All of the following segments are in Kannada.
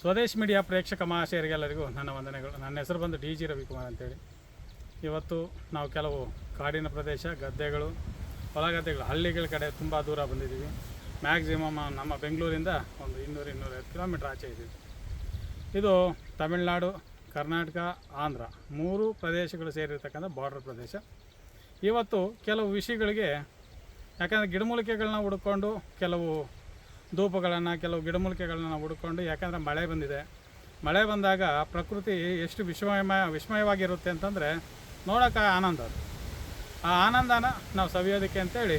ಸ್ವದೇಶ್ ಮೀಡಿಯಾ ಪ್ರೇಕ್ಷಕ ಮಹಾಶಯರಿಗೆಲ್ಲರಿಗೂ ನನ್ನ ವಂದನೆಗಳು. ನನ್ನ ಹೆಸರು ಬಂದು ಡಿ ಜಿ ರವಿಕುಮಾರ್ ಅಂತೇಳಿ. ಇವತ್ತು ನಾವು ಕೆಲವು ಕಾಡಿನ ಪ್ರದೇಶ, ಗದ್ದೆಗಳು ಹೊಲ ಗದ್ದೆಗಳು ಹಳ್ಳಿಗಳ ಕಡೆ ತುಂಬ ದೂರ ಬಂದಿದ್ದೀವಿ. ಮ್ಯಾಕ್ಸಿಮಮ್ ನಮ್ಮ ಬೆಂಗಳೂರಿಂದ ಒಂದು ಇನ್ನೂರು, ಇನ್ನೂರೈವತ್ತು ಕಿಲೋಮೀಟ್ರ್ ಆಚೆ ಇದ್ದೀವಿ. ಇದು ತಮಿಳುನಾಡು, ಕರ್ನಾಟಕ, ಆಂಧ್ರ ಮೂರು ಪ್ರದೇಶಗಳು ಸೇರಿರ್ತಕ್ಕಂಥ ಬಾರ್ಡರ್ ಪ್ರದೇಶ. ಇವತ್ತು ಕೆಲವು ವಿಷಯಗಳಿಗೆ, ಯಾಕಂದರೆ ಗಿಡಮೂಲಿಕೆಗಳನ್ನ ಹುಡ್ಕೊಂಡು ಕೆಲವು ಧೂಪಗಳನ್ನು, ಕೆಲವು ಗಿಡಮೂಲಿಕೆಗಳನ್ನ ನಾವು ಹುಡ್ಕೊಂಡು ಯಾಕಂದರೆ ಮಳೆ ಬಂದಿದೆ. ಮಳೆ ಬಂದಾಗ ಪ್ರಕೃತಿ ಎಷ್ಟು ವಿಸ್ಮಯಮಯ ವಿಸ್ಮಯವಾಗಿರುತ್ತೆ ಅಂತಂದರೆ ನೋಡೋಕೆ ಆನಂದ ಅದು. ಆ ಆನಂದನ ನಾವು ಸವಿಯೋದಕ್ಕೆ ಅಂತೇಳಿ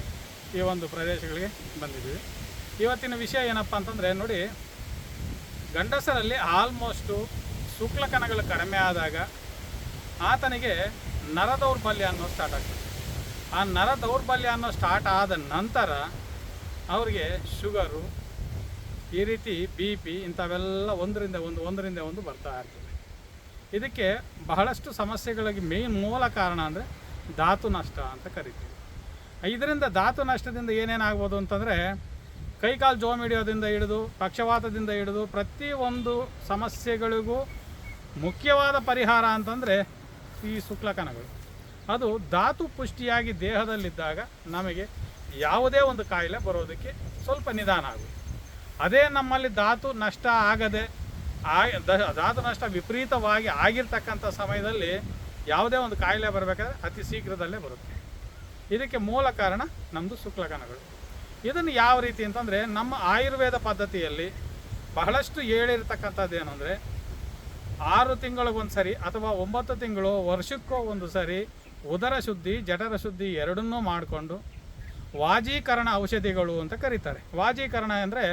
ಈ ಒಂದು ಪ್ರದೇಶಗಳಿಗೆ ಬಂದಿದ್ದೀವಿ. ಇವತ್ತಿನ ವಿಷಯ ಏನಪ್ಪ ಅಂತಂದರೆ ನೋಡಿ, ಗಂಡಸರಲ್ಲಿ ಆಲ್ಮೋಸ್ಟು ಶುಕ್ಲಕಣಗಳು ಕಡಿಮೆ ಆದಾಗ ಆತನಿಗೆ ನರ ದೌರ್ಬಲ್ಯ ಅನ್ನೋ ಸ್ಟಾರ್ಟ್ ಆಗ್ತದೆ. ಆ ನರ ದೌರ್ಬಲ್ಯ ಅನ್ನೋ ಸ್ಟಾರ್ಟ್ ಆದ ನಂತರ ಅವರಿಗೆ ಶುಗರು ಈ ರೀತಿ ಬಿ ಪಿ ಇಂಥವೆಲ್ಲ ಒಂದರಿಂದ ಒಂದು ಒಂದರಿಂದ ಒಂದು ಬರ್ತಾ ಇರ್ತದೆ. ಇದಕ್ಕೆ ಬಹಳಷ್ಟು ಸಮಸ್ಯೆಗಳಿಗೆ ಮೇನ್ ಮೂಲ ಕಾರಣ ಅಂದರೆ ಧಾತು ನಷ್ಟ ಅಂತ ಕರಿತೀವಿ. ಇದರಿಂದ ಧಾತು ನಷ್ಟದಿಂದ ಏನೇನಾಗ್ಬೋದು ಅಂತಂದರೆ ಕೈಕಾಲು ಜೋಮ್ ಹಿಡಿಯೋದ್ರಿಂದ ಹಿಡಿದು, ಪಕ್ಷವಾತದಿಂದ ಹಿಡಿದು ಪ್ರತಿಯೊಂದು ಸಮಸ್ಯೆಗಳಿಗೂ ಮುಖ್ಯವಾದ ಪರಿಹಾರ ಅಂತಂದರೆ ಈ ಶುಕ್ಲಕಣಗಳು. ಅದು ಧಾತು ಪುಷ್ಟಿಯಾಗಿ ದೇಹದಲ್ಲಿದ್ದಾಗ ನಮಗೆ ಯಾವುದೇ ಒಂದು ಕಾಯಿಲೆ ಬರೋದಕ್ಕೆ ಸ್ವಲ್ಪ ನಿಧಾನ ಆಗುತ್ತೆ. ಅದೇ ನಮ್ಮಲ್ಲಿ ಧಾತು ನಷ್ಟ ಆಗದೆ ಧಾತು ನಷ್ಟ ವಿಪರೀತವಾಗಿ ಆಗಿರ್ತಕ್ಕಂಥ ಸಮಯದಲ್ಲಿ ಯಾವುದೇ ಒಂದು ಕಾಯಿಲೆ ಬರಬೇಕಾದ್ರೆ ಅತಿ ಶೀಘ್ರದಲ್ಲೇ ಬರುತ್ತೆ. ಇದಕ್ಕೆ ಮೂಲ ಕಾರಣ ನಮ್ಮದು ಶುಕ್ಲಕಣಗಳು. ಇದನ್ನು ಯಾವ ರೀತಿ ಅಂತಂದರೆ ನಮ್ಮ ಆಯುರ್ವೇದ ಪದ್ಧತಿಯಲ್ಲಿ ಬಹಳಷ್ಟು ಹೇಳಿರ್ತಕ್ಕಂಥದ್ದು ಏನು ಅಂದರೆ ಆರು ತಿಂಗಳಿಗೊಂದು ಸರಿ ಅಥವಾ ಒಂಬತ್ತು ತಿಂಗಳು ವರ್ಷಕ್ಕೋ ಒಂದು ಸರಿ ಉದರ ಶುದ್ಧಿ, ಜಠರ ಶುದ್ಧಿ ಎರಡನ್ನೂ ಮಾಡಿಕೊಂಡು ವಾಜೀಕರಣ ಔಷಧಿಗಳು ಅಂತ ಕರೀತಾರೆ. ವಾಜೀಕರಣ ಅಂದರೆ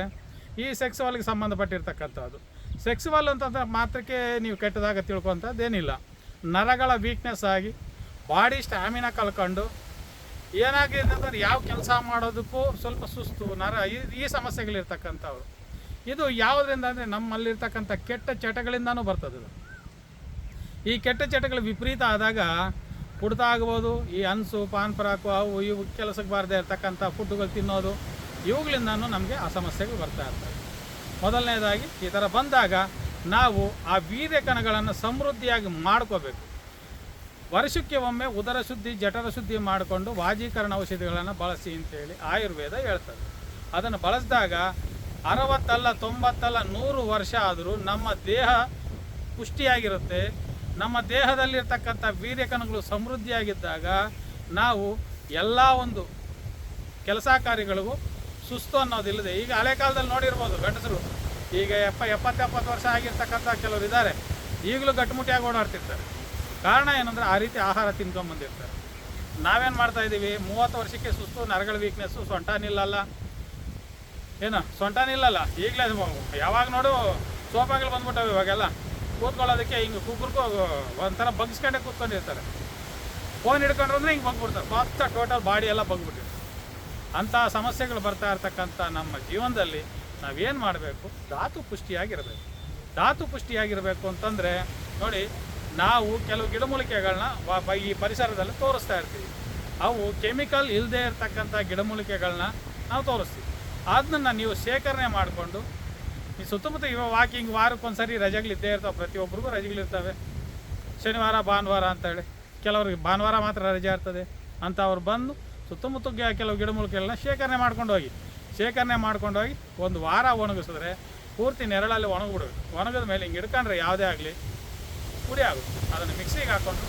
ಈ ಸೆಕ್ಸುವಲ್ಗೆ ಸಂಬಂಧಪಟ್ಟಿರ್ತಕ್ಕಂಥದ್ದು. ಸೆಕ್ಸುವಲ್ ಅಂತಂದ್ರೆ ಮಾತ್ರಕ್ಕೆ ನೀವು ಕೆಟ್ಟದಾಗ ತಿಳ್ಕೊತದ್ದೇನಿಲ್ಲ ನರಗಳ ವೀಕ್ನೆಸ್ ಆಗಿ ಬಾಡಿ ಸ್ಟ್ಯಾಮಿನಾ ಕಳ್ಕೊಂಡು ಏನಾಗಿದೆ ಅಂತಂದ್ರೆ ಯಾವ ಕೆಲಸ ಮಾಡೋದಕ್ಕೂ ಸ್ವಲ್ಪ ಸುಸ್ತು, ನರ, ಈ ಸಮಸ್ಯೆಗಳಿರ್ತಕ್ಕಂಥವ್ರು. ಇದು ಯಾವುದರಿಂದ ಅಂದರೆ ನಮ್ಮಲ್ಲಿರ್ತಕ್ಕಂಥ ಕೆಟ್ಟ ಚಟಗಳಿಂದನೂ ಬರ್ತದೆ ಇದು. ಈ ಕೆಟ್ಟ ಚಟಗಳು ವಿಪರೀತ ಆದಾಗ ಕುಡ್ತಾ ಆಗ್ಬೋದು ಈ ಹನ್ಸು ಪಾನ್ ಪರಾಕು ಅವು ಇವು ಕೆಲಸಕ್ಕೆ ಬಾರದೇ ಇರ್ತಕ್ಕಂಥ ಫುಡ್ಡುಗಳು ತಿನ್ನೋದು ಇವುಗಳಿಂದನೂ ನಮಗೆ ಆ ಸಮಸ್ಯೆಗಳು ಬರ್ತಾ ಇರ್ತವೆ. ಮೊದಲನೇದಾಗಿ, ಈ ಥರ ಬಂದಾಗ ನಾವು ಆ ವೀರ್ಯಕಣಗಳನ್ನು ಸಮೃದ್ಧಿಯಾಗಿ ಮಾಡ್ಕೋಬೇಕು. ವರ್ಷಕ್ಕೆ ಒಮ್ಮೆ ಉದರ ಶುದ್ಧಿ, ಜಠರ ಶುದ್ಧಿ ಮಾಡಿಕೊಂಡು ವಾಜೀಕರಣ ಔಷಧಿಗಳನ್ನು ಬಳಸಿ ಅಂತೇಳಿ ಆಯುರ್ವೇದ ಹೇಳ್ತದೆ. ಅದನ್ನು ಬಳಸಿದಾಗ ಅರವತ್ತಲ್ಲ, ತೊಂಬತ್ತಲ್ಲ, ನೂರು ವರ್ಷ ಆದರೂ ನಮ್ಮ ದೇಹ ಪುಷ್ಟಿಯಾಗಿರುತ್ತೆ. ನಮ್ಮ ದೇಹದಲ್ಲಿರ್ತಕ್ಕಂಥ ವೀರ್ಯಕಣಗಳು ಸಮೃದ್ಧಿಯಾಗಿದ್ದಾಗ ನಾವು ಎಲ್ಲ ಒಂದು ಕೆಲಸ ಕಾರ್ಯಗಳಿಗೂ ಸುಸ್ತು ಅನ್ನೋದಿಲ್ಲದೆ ಈಗ ಹಳೆ ಕಾಲದಲ್ಲಿ ನೋಡಿರ್ಬೋದು ಗಂಡಸರು. ಈಗ ಎಪ್ಪ, ಎಪ್ಪತ್ತೆಪ್ಪತ್ತು ಎಪ್ಪತ್ತು ವರ್ಷ ಆಗಿರ್ತಕ್ಕಂಥ ಕೆಲವರು ಇದ್ದಾರೆ. ಈಗಲೂ ಗಟ್ಟುಮುಟ್ಟಿಯಾಗಿ ಓಡಾಡ್ತಿರ್ತಾರೆ. ಕಾರಣ ಏನಂದ್ರೆ ಆ ರೀತಿ ಆಹಾರ ತಿನ್ಕೊಂಬಂದಿರ್ತಾರೆ ನಾವೇನು ಮಾಡ್ತಾ ಇದ್ದೀವಿ? ಮೂವತ್ತು ವರ್ಷಕ್ಕೆ ಸುಸ್ತು, ನರಗಳ ವೀಕ್ನೆಸ್ಸು ಸೊಂಟ ನಿಲ್ಲಲ್ಲ ಏನು? ಸೊಂಟ ನಿಲ್ಲಲ್ಲ ಈಗಲೇ ಯಾವಾಗ ನೋಡು ಸೋಫಾಗಳು ಬಂದ್ಬಿಟ್ಟವೆ ಇವಾಗೆಲ್ಲ. ಕೂತ್ಕೊಳ್ಳೋದಕ್ಕೆ ಹಿಂಗೆ ಕುಗ್ರಕ್ಕೂ ಒಂಥರ ಬಗ್ಸ್ಕೊಂಡೆ ಕೂತ್ಕೊಂಡಿರ್ತಾರೆ. ಫೋನ್ ಹಿಡ್ಕೊಂಡ್ರೆ ಹಿಂಗೆ ಬಗ್ಬಿಡ್ತಾರೆ. ಮೊತ್ತ ಟೋಟಲ್ ಬಾಡಿ ಎಲ್ಲ ಬಗ್ಬಿಟ್ಟಿರ್ತಾರೆ ಅಂಥ ಸಮಸ್ಯೆಗಳು ಬರ್ತಾ ಇರ್ತಕ್ಕಂಥ ನಮ್ಮ ಜೀವನದಲ್ಲಿ ನಾವೇನು ಮಾಡಬೇಕು? ಧಾತು ಪುಷ್ಟಿಯಾಗಿರಬೇಕು. ಧಾತು ಪುಷ್ಟಿಯಾಗಿರಬೇಕು ಅಂತಂದರೆ, ನೋಡಿ, ನಾವು ಕೆಲವು ಗಿಡಮೂಲಿಕೆಗಳನ್ನ ಈ ಪರಿಸರದಲ್ಲಿ ತೋರಿಸ್ತಾ ಇರ್ತೀವಿ. ಅವು ಕೆಮಿಕಲ್ ಇಲ್ಲದೆ ಇರತಕ್ಕಂಥ ಗಿಡಮೂಲಿಕೆಗಳನ್ನ ನಾವು ತೋರಿಸ್ತೀವಿ. ಅದನ್ನ ನೀವು ಶೇಖರಣೆ ಮಾಡಿಕೊಂಡು, ಈ ಸುತ್ತಮುತ್ತ ಇವಾಗ ವಾಕಿಂಗ್ ವಾರಕ್ಕೊಂದ್ಸರಿ ರಜೆಗಳಿದ್ದೇ ಇರ್ತಾವೆ. ಪ್ರತಿಯೊಬ್ಬರಿಗೂ ರಜೆಗಳಿರ್ತವೆ ಶನಿವಾರ, ಭಾನುವಾರ ಅಂತೇಳಿ ಕೆಲವ್ರಿಗೆ ಭಾನುವಾರ ಮಾತ್ರ ರಜೆ ಇರ್ತದೆ ಅಂತ ಅವ್ರು ಬಂದು ಸುತ್ತಮುತ್ತ ಕೆಲವು ಗಿಡಮೂಲಿಕೆಗಳನ್ನ ಶೇಖರಣೆ ಮಾಡ್ಕೊಂಡು ಹೋಗಿ, ಶೇಖರಣೆ ಮಾಡ್ಕೊಂಡು ಹೋಗಿ ಒಂದು ವಾರ ಒಣಗಿಸಿದ್ರೆ ಪೂರ್ತಿ ನೆರಳಲ್ಲಿ ಒಣಗಿಬಿಡ್ಬೇಕು ಒಣಗಿದ ಮೇಲೆ ಹಿಂಗೆ ಹಿಡ್ಕೊಂಡ್ರೆ ಯಾವುದೇ ಆಗಲಿ, ಪುಡಿ ಆಗುತ್ತೆ. ಅದನ್ನು ಮಿಕ್ಸಿಗೆ ಹಾಕ್ಕೊಂಡು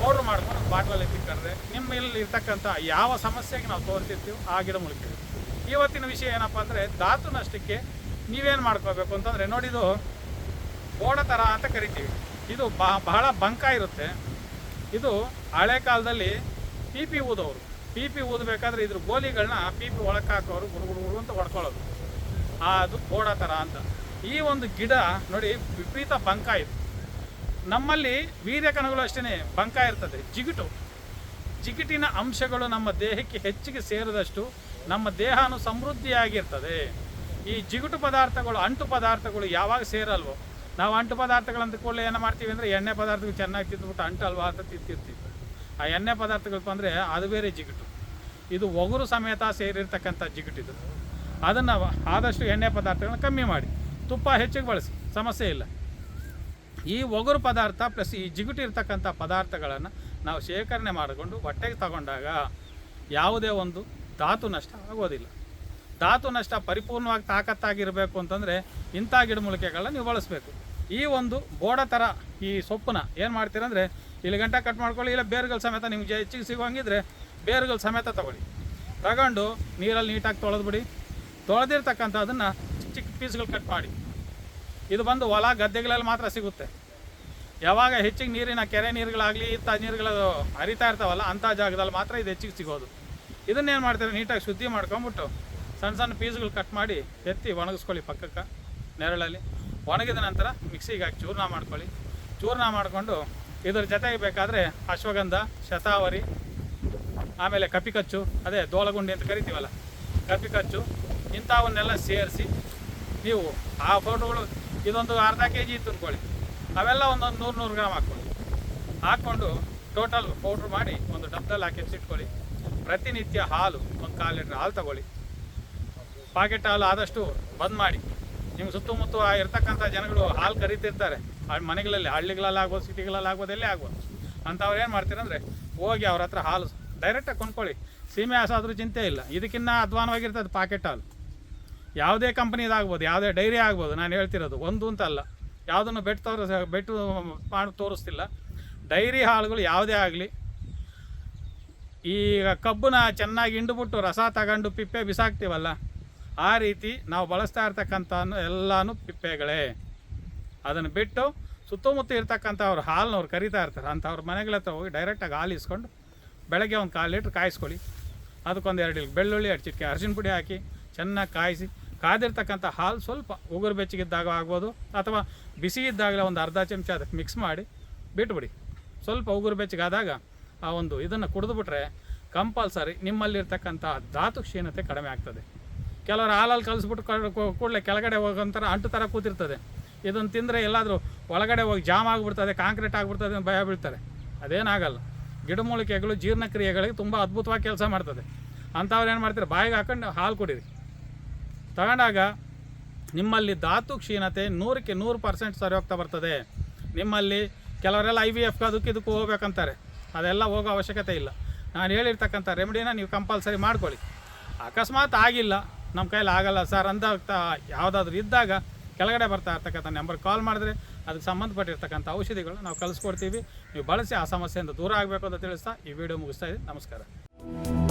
ಪೌಡ್ರ್ ಮಾಡ್ಕೊಂಡು ಬಾಟ್ಲಲ್ಲಿ ತಿಕ್ಕಂಡ್ರೆ ನಿಮ್ಮ ಇಲ್ಲಿ ಇರ್ತಕ್ಕಂಥ ಯಾವ ಸಮಸ್ಯೆಗೆ ನಾವು ತೋರಿಸಿರ್ತೀವೋ ಆ ಗಿಡಮೂಲಿಕೆಗಳು ಇವತ್ತಿನ ವಿಷಯ ಏನಪ್ಪ ಅಂದರೆ ಧಾತು ನಷ್ಟಕ್ಕೆ ನೀವೇನು ಮಾಡ್ಕೋಬೇಕು ಅಂತಂದರೆ ನೋಡಿದು ಬೋಡ ಥರ ಅಂತ ಕರಿತೀವಿ. ಇದು ಬಹಳ ಬಂಕ ಇರುತ್ತೆ. ಇದು ಹಳೆ ಕಾಲದಲ್ಲಿ ಪಿ ಪಿ ಊದೋರು. ಪಿ ಪಿ ಊದಬೇಕಾದ್ರೆ ಇದ್ರ ಗೋಲಿಗಳನ್ನ ಪಿ ಪಿ ಒಳಕ್ಕೆ ಹಾಕೋರು ಗುಡುಗುಡು ಗುಡು ಗುಡು ಅಂತ ಹೊಡ್ಕೊಳ್ಳೋದು. ಅದು ಗೋಡ ಥರ ಅಂತ. ಈ ಒಂದು ಗಿಡ ನೋಡಿ ವಿಪರೀತ ಬಂಕ ಇದು. ನಮ್ಮಲ್ಲಿ ವೀರ್ಯಕಣಗಳು ಅಷ್ಟೇ ಬಂಕ ಇರ್ತದೆ, ಜಿಗಿಟು. ಜಿಗಿಟಿನ ಅಂಶಗಳು ನಮ್ಮ ದೇಹಕ್ಕೆ ಹೆಚ್ಚಿಗೆ ಸೇರಿದಷ್ಟು ನಮ್ಮ ದೇಹನು ಸಮೃದ್ಧಿಯಾಗಿರ್ತದೆ. ಈ ಜಿಗುಟು ಪದಾರ್ಥಗಳು, ಅಂಟು ಪದಾರ್ಥಗಳು ಯಾವಾಗ ಸೇರಲ್ವೋ, ನಾವು ಅಂಟು ಪದಾರ್ಥಗಳಂತ ಕೂಡಲೇ ಏನು ಮಾಡ್ತೀವಿ ಅಂದರೆ ಎಣ್ಣೆ ಪದಾರ್ಥಗಳು ಚೆನ್ನಾಗಿ ತಿಂದ್ಬಿಟ್ಟು ಅಂಟಲ್ವಾ ಅಂತ ತಿಂತಿರ್ತೀವಿ. ಆ ಎಣ್ಣೆ ಪದಾರ್ಥಗಳಪ್ಪ ಅಂದರೆ ಅದು ಬೇರೆ ಜಿಗುಟು. ಇದು ಒಗರು ಸಮೇತ ಸೇರಿರ್ತಕ್ಕಂಥ ಜಿಗುಟಿದು ಅದನ್ನು ಆದಷ್ಟು ಎಣ್ಣೆ ಪದಾರ್ಥಗಳನ್ನ ಕಮ್ಮಿ ಮಾಡಿ. ತುಪ್ಪ ಹೆಚ್ಚಿಗೆ ಬಳಸಿ, ಸಮಸ್ಯೆ ಇಲ್ಲ. ಈ ಒಗರು ಪದಾರ್ಥ ಪ್ಲಸ್ ಈ ಜಿಗುಟಿ ಇರ್ತಕ್ಕಂಥ ಪದಾರ್ಥಗಳನ್ನು ನಾವು ಶೇಖರಣೆ ಮಾಡಿಕೊಂಡು ಹೊಟ್ಟೆಗೆ ತಗೊಂಡಾಗ ಯಾವುದೇ ಒಂದು ಧಾತು ನಷ್ಟ ಆಗೋದಿಲ್ಲ. ಧಾತು ನಷ್ಟ ಪರಿಪೂರ್ಣವಾಗಿ ತಾಕತ್ತಾಗಿರಬೇಕು ಅಂತಂದರೆ ಇಂಥ ಗಿಡಮೂಲಿಕೆಗಳನ್ನ ನೀವು ಬಳಸಬೇಕು. ಈ ಒಂದು ಬೋಡ ಥರ ಈ ಸೊಪ್ಪನ್ನ ಏನು ಮಾಡ್ತೀರಂದರೆ, ಇಲ್ಲಿ ಗಂಟೆ ಕಟ್ ಮಾಡ್ಕೊಳ್ಳಿ, ಇಲ್ಲ ಬೇರುಗಳ ಸಮೇತ ನಿಮ್ಗೆ ಹೆಚ್ಚಿಗೆ ಸಿಗೋಂಗಿದ್ರೆ ಬೇರುಗಳ ಸಮೇತ ತಗೊಳ್ಳಿ. ತಗೊಂಡು ನೀರಲ್ಲಿ ನೀಟಾಗಿ ತೊಳೆದ್ಬಿಡಿ. ತೊಳೆದಿರ್ತಕ್ಕಂಥ ಅದನ್ನು ಚಿಕ್ಕ ಚಿಕ್ಕ ಪೀಸ್ಗಳು ಕಟ್ ಮಾಡಿ. ಇದು ಬಂದು ಹೊಲ ಗದ್ದೆಗಳಲ್ಲಿ ಮಾತ್ರ ಸಿಗುತ್ತೆ. ಯಾವಾಗ ಹೆಚ್ಚಿಗೆ ನೀರಿನ ಕೆರೆ ನೀರುಗಳಾಗಲಿ, ಇಂಥ ನೀರುಗಳು ಹರಿತಾ ಇರ್ತಾವಲ್ಲ, ಅಂಥ ಜಾಗದಲ್ಲಿ ಮಾತ್ರ ಇದು ಹೆಚ್ಚಿಗೆ ಸಿಗೋದು. ಇದನ್ನೇನು ಮಾಡ್ತಾರೆ? ನೀಟಾಗಿ ಶುದ್ಧಿ ಮಾಡ್ಕೊಂಬಿಟ್ಟು ಸಣ್ಣ ಸಣ್ಣ ಪೀಸ್ಗಳು ಕಟ್ ಮಾಡಿ ಎತ್ತಿ ಒಣಗಿಸ್ಕೊಳ್ಳಿ ಪಕ್ಕಕ್ಕೆ, ನೆರಳಲ್ಲಿ. ಒಣಗಿದ ನಂತರ ಮಿಕ್ಸಿಗೆ ಹಾಕಿ ಚೂರ್ಣ ಮಾಡ್ಕೊಳ್ಳಿ. ಚೂರ್ಣ ಮಾಡಿಕೊಂಡು ಇದ್ರ ಜೊತೆಗೆ ಬೇಕಾದರೆ ಅಶ್ವಗಂಧ, ಶತಾವರಿ ಆಮೇಲೆ ಕಪಿಕಚ್ಚು ಅದೇ ದೋಲಗುಂಡಿ ಅಂತ ಕರಿತೀವಲ್ಲ ಕಪಿಕಚ್ಚು ಇಂಥವನ್ನೆಲ್ಲ ಸೇರಿಸಿ ನೀವು ಆ ಫೋಟೋಗಳು ಇದೊಂದು ಅರ್ಧ ಕೆ ಜಿ ಇತ್ತು ಅಂದ್ಕೊಳ್ಳಿ ಅವೆಲ್ಲ ಒಂದೊಂದು ನೂರು ನೂರು ಗ್ರಾಮ್ ಹಾಕ್ಕೊಳ್ಳಿ. ಹಾಕ್ಕೊಂಡು ಟೋಟಲ್ ಪೌಡ್ರ್ ಮಾಡಿ ಒಂದು ಡಬ್ಬದಲ್ಲಿ ಹಾಕಿ ಸಿಟ್ಕೊಳ್ಳಿ ಪ್ರತಿನಿತ್ಯ ಹಾಲು, ಒಂದು ಕಾಲು ಲೀಟ್ರ್ ಹಾಲು ತಗೊಳ್ಳಿ. ಪಾಕೆಟ್ ಹಾಲು ಆದಷ್ಟು ಬಂದ್ ಮಾಡಿ. ನಿಮ್ಗೆ ಸುತ್ತಮುತ್ತ ಇರ್ತಕ್ಕಂಥ ಜನಗಳು ಹಾಲು ಕರಿತಿರ್ತಾರೆ. ಮನೆಗಳಲ್ಲಿ ಹಳ್ಳಿಗಳಲ್ಲಿ ಆಗ್ಬೋದು ಸಿಟಿಗಳಲ್ಲಿ ಆಗ್ಬೋದು, ಎಲ್ಲೇ ಆಗ್ಬೋದು. ಅಂಥವ್ರು ಏನು ಮಾಡ್ತೀರಂದ್ರೆ, ಹೋಗಿ ಅವ್ರ ಹತ್ರ ಹಾಲು ಡೈರೆಕ್ಟಾಗಿ ಕೊಂಡ್ಕೊಳ್ಳಿ. ಸೀಮೆ ಹಸಾದ್ರೂ ಚಿಂತೆ ಇಲ್ಲ. ಇದಕ್ಕಿನ್ನ ಅಧ್ವಾನವಾಗಿರ್ತದೆ ಪಾಕೆಟ್ ಹಾಲು ಯಾವುದೇ ಕಂಪ್ನಿದಾಗ್ಬೋದು ಯಾವುದೇ ಡೈರಿ ಆಗ್ಬೋದು, ನಾನು ಹೇಳ್ತಿರೋದು, ಒಂದು ಅಂತ ಅಲ್ಲ. ಯಾವುದನ್ನು ಬೆಟ್ಟು ತೋರಿಸ, ಬೆಟ್ಟು ಮಾಡಿ, ತೋರಿಸ್ತಿಲ್ಲ. ಡೈರಿ ಹಾಲುಗಳು ಯಾವುದೇ ಆಗಲಿ, ಈಗ ಕಬ್ಬನ್ನ ಚೆನ್ನಾಗಿ ಹಿಂಡುಬಿಟ್ಟು ರಸ ತಗೊಂಡು ಪಿಪ್ಪೆ ಬಿಸಾಕ್ತೀವಲ್ಲ, ಆ ರೀತಿ ನಾವು ಬಳಸ್ತಾ ಇರ್ತಕ್ಕಂಥ ಎಲ್ಲನೂ ಪಿಪ್ಪೆಗಳೇ. ಅದನ್ನು ಬಿಟ್ಟು ಸುತ್ತಮುತ್ತ ಇರ್ತಕ್ಕಂಥವ್ರು ಹಾಲನ್ನವ್ರು ಕರಿತಾ ಇರ್ತಾರೆ. ಅಂಥವ್ರ ಮನೆಗಳ ಹತ್ರ ಹೋಗಿ ಡೈರೆಕ್ಟಾಗಿ ಹಾಲು ಇಸ್ಕೊಂಡು ಬೆಳಗ್ಗೆ ಒಂದು ಕಾಲು ಲೀಟ್ರ್ ಕಾಯಿಸ್ಕೊಳ್ಳಿ. ಅದಕ್ಕೊಂದು ಎರಡು ಇಲ್ಲಿ ಬೆಳ್ಳುಳ್ಳಿ, ಎರಡು ಚಿಟಿಕೆ ಅರಿಶಿನ ಪುಡಿ ಹಾಕಿ ಚೆನ್ನಾಗಿ ಕಾಯಿಸಿ, ಕಾದಿರ್ತಕ್ಕಂಥ ಹಾಲು ಸ್ವಲ್ಪ ಉಗುರು ಬೆಚ್ಚಗಿದ್ದಾಗ ಆಗ್ಬೋದು ಅಥವಾ ಬಿಸಿ ಇದ್ದಾಗಲೇ ಒಂದು ಅರ್ಧ ಚಮಚ ಅದಕ್ಕೆ ಮಿಕ್ಸ್ ಮಾಡಿ ಬಿಟ್ಬಿಡಿ. ಸ್ವಲ್ಪ ಉಗುರು ಬೆಚ್ಚಗಾದಾಗ ಆ ಒಂದು ಇದನ್ನು ಕುಡಿದ್ಬಿಟ್ರೆ ಕಂಪಲ್ಸರಿ ನಿಮ್ಮಲ್ಲಿರ್ತಕ್ಕಂಥ ಧಾತು ಕ್ಷೀಣತೆ ಕಡಿಮೆ ಆಗ್ತದೆ. ಕೆಲವರು ಹಾಲಲ್ಲಿ ಕಲಿಸ್ಬಿಟ್ಟು ಕೂಡಲೇ ಕೆಳಗಡೆ ಹೋಗೋಂಥರ ಅಂಟು ಥರ ಕೂತಿರ್ತದೆ. ಇದನ್ನು ತಿಂದರೆ ಎಲ್ಲಾದರೂ ಒಳಗಡೆ ಹೋಗಿ ಜಾಮ್ ಆಗಿಬಿಡ್ತದೆ, ಕಾಂಕ್ರೀಟ್ ಆಗಿಬಿಡ್ತದೆ ಭಯ ಬೀಳ್ತಾರೆ. ಅದೇನಾಗಲ್ಲ ಗಿಡಮೂಲಿಕೆಗಳು ಜೀರ್ಣಕ್ರಿಯೆಗಳಿಗೆ ತುಂಬ ಅದ್ಭುತವಾಗಿ ಕೆಲಸ ಮಾಡ್ತದೆ. ಅಂಥವ್ರು ಏನು ಮಾಡ್ತಾರೆ? ಬಾಯಿಗೆ ಹಾಕೊಂಡು ಹಾಲು ಕುಡೀರಿ. ತಗೊಂಡಾಗ ನಿಮ್ಮಲ್ಲಿ ಧಾತು ಕ್ಷೀಣತೆ ನೂರಕ್ಕೆ ನೂರು ಪರ್ಸೆಂಟ್ ಸರಿ ಹೋಗ್ತಾ ಬರ್ತದೆ. ನಿಮ್ಮಲ್ಲಿ ಕೆಲವರೆಲ್ಲ ಐ ವಿ ಎಫ್ ಅದಕ್ಕೆ ಇದಕ್ಕೂ ಹೋಗ್ಬೇಕಂತಾರೆ. ಅದೆಲ್ಲ ಹೋಗೋ ಅವಶ್ಯಕತೆ ಇಲ್ಲ. ನಾನು ಹೇಳಿರ್ತಕ್ಕಂಥ ರೆಮಿಡಿನ ನೀವು ಕಂಪಲ್ಸರಿ ಮಾಡ್ಕೊಳ್ಳಿ. ಅಕಸ್ಮಾತ್ ಆಗಿಲ್ಲ. ನಮ್ಮ ಕೈಯಲ್ಲಿ ಆಗಲ್ಲ ಸರ್ ಅಂತ ಯಾವುದಾದ್ರೂ ಇದ್ದಾಗ ಕೆಳಗಡೆ ಬರ್ತಾ ಇರ್ತಕ್ಕಂಥ ನಂಬರ್ ಕಾಲ್ ಮಾಡಿದ್ರೆ ಅದಕ್ಕೆ ಸಂಬಂಧಪಟ್ಟಿರ್ತಕ್ಕಂಥ ಔಷಧಿಗಳನ್ನ ನಾವು ಕಲಿಸ್ಕೊಡ್ತೀವಿ ನೀವು ಬಳಸಿ ಆ ಸಮಸ್ಯೆಯಿಂದ ದೂರ ಆಗಬೇಕು ಅಂತ ತಿಳಿಸ್ತಾ ಈ ವಿಡಿಯೋ ಮುಗಿಸ್ತಾ ಇದ್ದೀನಿ. ನಮಸ್ಕಾರ.